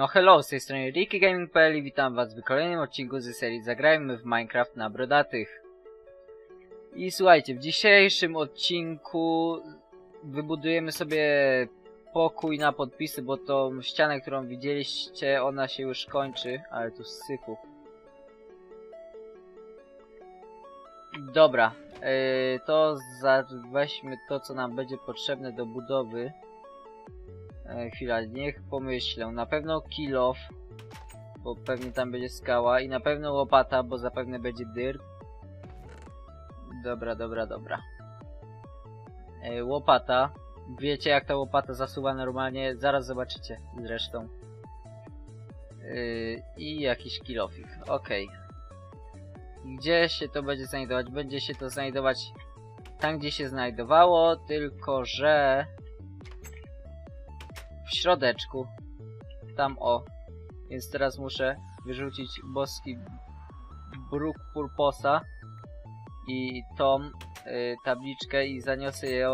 No hello, z tej strony RickyGaming.pl i witam was w kolejnym odcinku z serii Zagrajmy w Minecraft na brodatych. I słuchajcie, w dzisiejszym odcinku wybudujemy sobie pokój na podpisy, bo tą ścianę, którą widzieliście, ona się już kończy, ale tu syfu. Dobra, yy, to weźmy to, co nam będzie potrzebne do budowy. E, chwila, niech pomyślę. Na pewno kilof, bo pewnie tam będzie skała i na pewno łopata, bo zapewne będzie dirt. Dobra, dobra, dobra. E, łopata. Wiecie jak ta łopata zasuwa normalnie? Zaraz zobaczycie zresztą. E, I jakiś kilofik. Okej. Gdzie się to będzie znajdować? Będzie się to znajdować tam, gdzie się znajdowało, tylko że w środeczku. Tam o. Więc teraz muszę wyrzucić boski bruk purposa i tą y, tabliczkę i zaniosę je,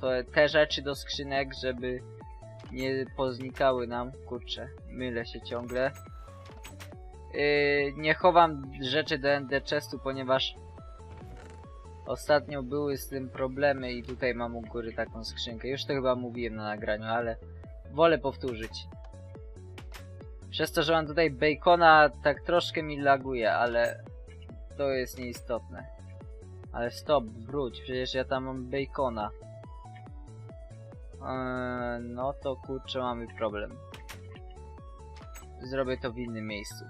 to, te rzeczy do skrzynek, żeby nie poznikały nam. Kurczę, mylę się ciągle. Yy, nie chowam rzeczy do ND chestu, ponieważ ostatnio były z tym problemy i tutaj mam u góry taką skrzynkę. Już to chyba mówiłem na nagraniu, ale wolę powtórzyć. Przez to, że mam tutaj bacona, tak troszkę mi laguje, ale to jest nieistotne. Ale stop, wróć, przecież ja tam mam bacona. Eee, no to kurczę, mamy problem. Zrobię to w innym miejscu.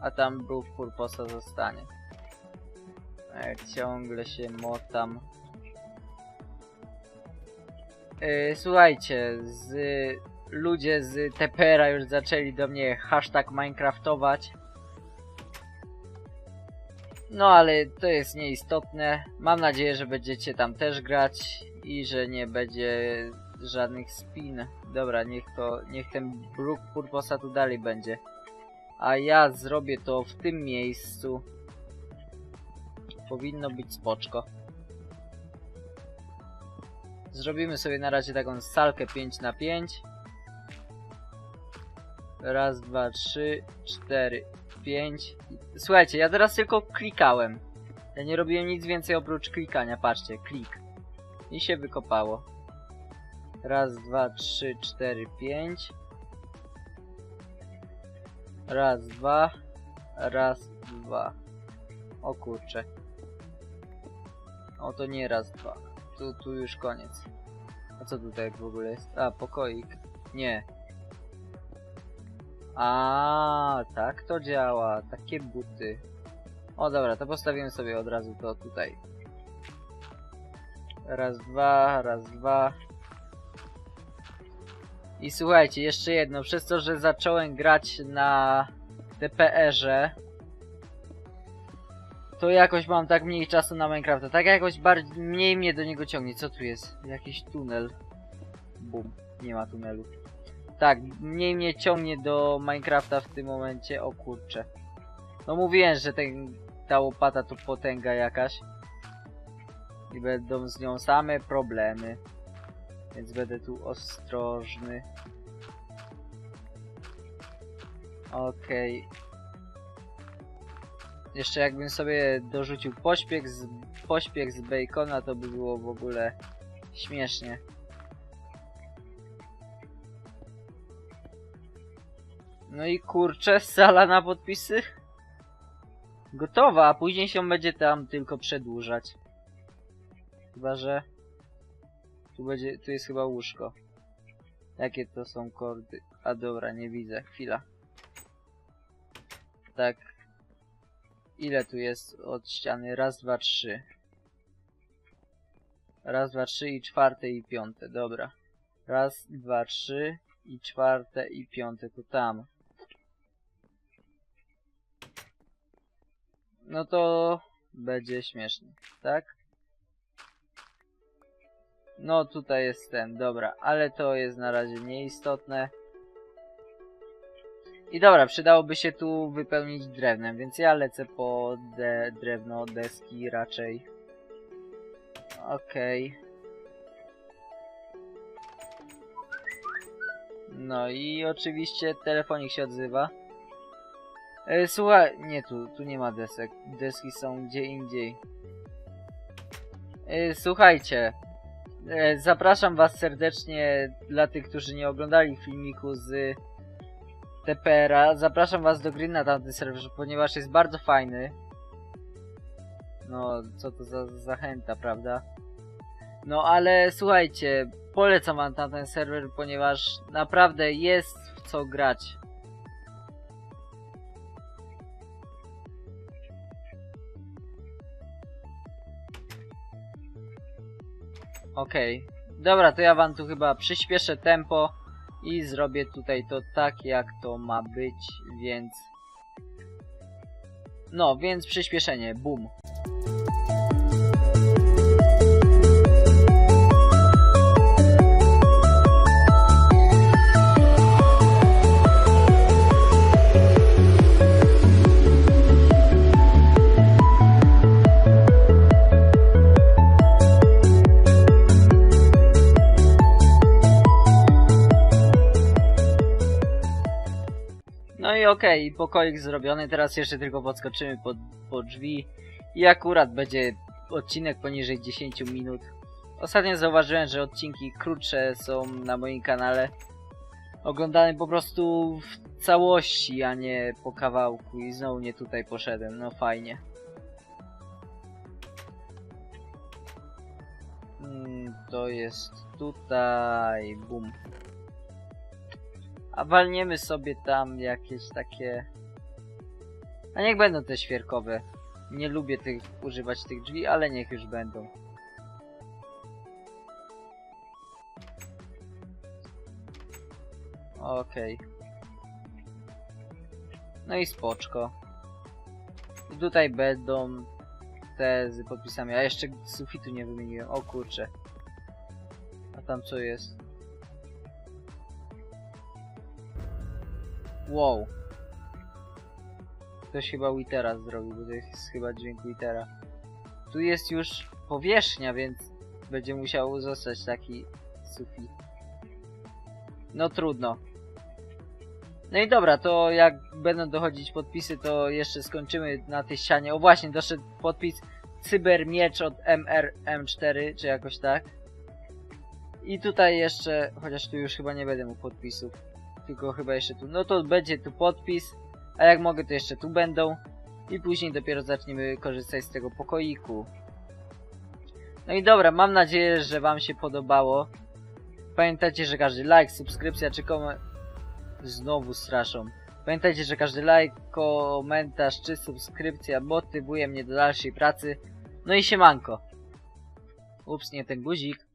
A tam bruk purposa zostanie. E, ciągle się motam. E, słuchajcie, z ludzie z TPR-a już zaczęli do mnie hashtag Minecraftować. No ale to jest nieistotne. Mam nadzieję, że będziecie tam też grać i że nie będzie żadnych spin. Dobra, niech to, niech ten Brook Purposa tu dalej będzie. A ja zrobię to w tym miejscu. Powinno być spoczko. Zrobimy sobie na razie taką salkę 5 na 5 Raz, dwa, trzy, cztery, pięć. Słuchajcie, ja teraz tylko klikałem. Ja nie robiłem nic więcej oprócz klikania. Patrzcie, klik. I się wykopało. Raz, dwa, trzy, cztery, pięć. Raz, dwa. Raz, dwa. O kurcze. O to nie raz, dwa. Tu, tu już koniec. A co tutaj w ogóle jest? A, pokoik. Nie. A, tak to działa. Takie buty. O dobra, to postawimy sobie od razu to tutaj. Raz, dwa, raz, dwa. I słuchajcie, jeszcze jedno. Przez to, że zacząłem grać na DPR-ze, to jakoś mam tak mniej czasu na Minecrafta. Tak jakoś bardziej, mniej mnie do niego ciągnie. Co tu jest? Jakiś tunel. Bum, nie ma tunelu. Tak, mniej mnie ciągnie do Minecrafta w tym momencie. O kurcze. No mówiłem, że ten, ta łopata to potęga jakaś. I będą z nią same problemy. Więc będę tu ostrożny. Okej. Okay. Jeszcze jakbym sobie dorzucił pośpiech z, pośpiech z bacona, to by było w ogóle śmiesznie. No i kurczę, sala na podpisy. Gotowa, a później się będzie tam tylko przedłużać. Chyba, że... Tu będzie, tu jest chyba łóżko. Jakie to są kordy? A dobra, nie widzę. Chwila. Tak. Ile tu jest od ściany? Raz, dwa, trzy. Raz, dwa, trzy i czwarte i piąte. Dobra. Raz, dwa, trzy i czwarte i piąte. To tam. No to będzie śmiesznie, tak? No tutaj jest ten, dobra, ale to jest na razie nieistotne. I dobra, przydałoby się tu wypełnić drewnem, więc ja lecę po de drewno, deski raczej. Okej. Okay. No i oczywiście telefonik się odzywa. E, słuchaj, nie tu, tu nie ma desek. Deski są gdzie indziej. E, słuchajcie, e, zapraszam was serdecznie dla tych, którzy nie oglądali filmiku z TPR-a. Zapraszam was do gry na tamten serwer, ponieważ jest bardzo fajny. No, co to za zachęta, prawda? No ale słuchajcie, polecam wam tamten serwer, ponieważ naprawdę jest w co grać. Okej. Dobra, to ja wam tu chyba przyspieszę tempo i zrobię tutaj to tak jak to ma być, więc... No, więc przyspieszenie, boom. Okej, pokoik zrobiony, teraz jeszcze tylko podskoczymy pod, po drzwi i akurat będzie odcinek poniżej 10 minut. Ostatnio zauważyłem, że odcinki krótsze są na moim kanale oglądane po prostu w całości, a nie po kawałku i znowu nie tutaj poszedłem, no fajnie. Mm, to jest tutaj, bum. A walniemy sobie tam jakieś takie... A niech będą te świerkowe. Nie lubię tych, używać tych drzwi, ale niech już będą. Okej. No i spoczko. I tutaj będą te z podpisami. A jeszcze sufitu nie wymieniłem. O kurcze. A tam co jest? Wow. Ktoś chyba Witera zrobił, bo to jest chyba dźwięk Witera. Tu jest już powierzchnia, więc będzie musiał zostać taki sufit. No trudno. No i dobra, to jak będą dochodzić podpisy, to jeszcze skończymy na tej ścianie. O właśnie, doszedł podpis Cybermiecz od MRM4, czy jakoś tak. I tutaj jeszcze, chociaż tu już chyba nie będę mógł podpisów tylko chyba jeszcze tu. No to będzie tu podpis, a jak mogę to jeszcze tu będą. I później dopiero zaczniemy korzystać z tego pokoiku. No i dobra, mam nadzieję, że wam się podobało. Pamiętajcie, że każdy like, subskrypcja czy komentarz... Znowu straszą. Pamiętajcie, że każdy like, komentarz czy subskrypcja motywuje mnie do dalszej pracy. No i siemanko. Ups, nie ten guzik.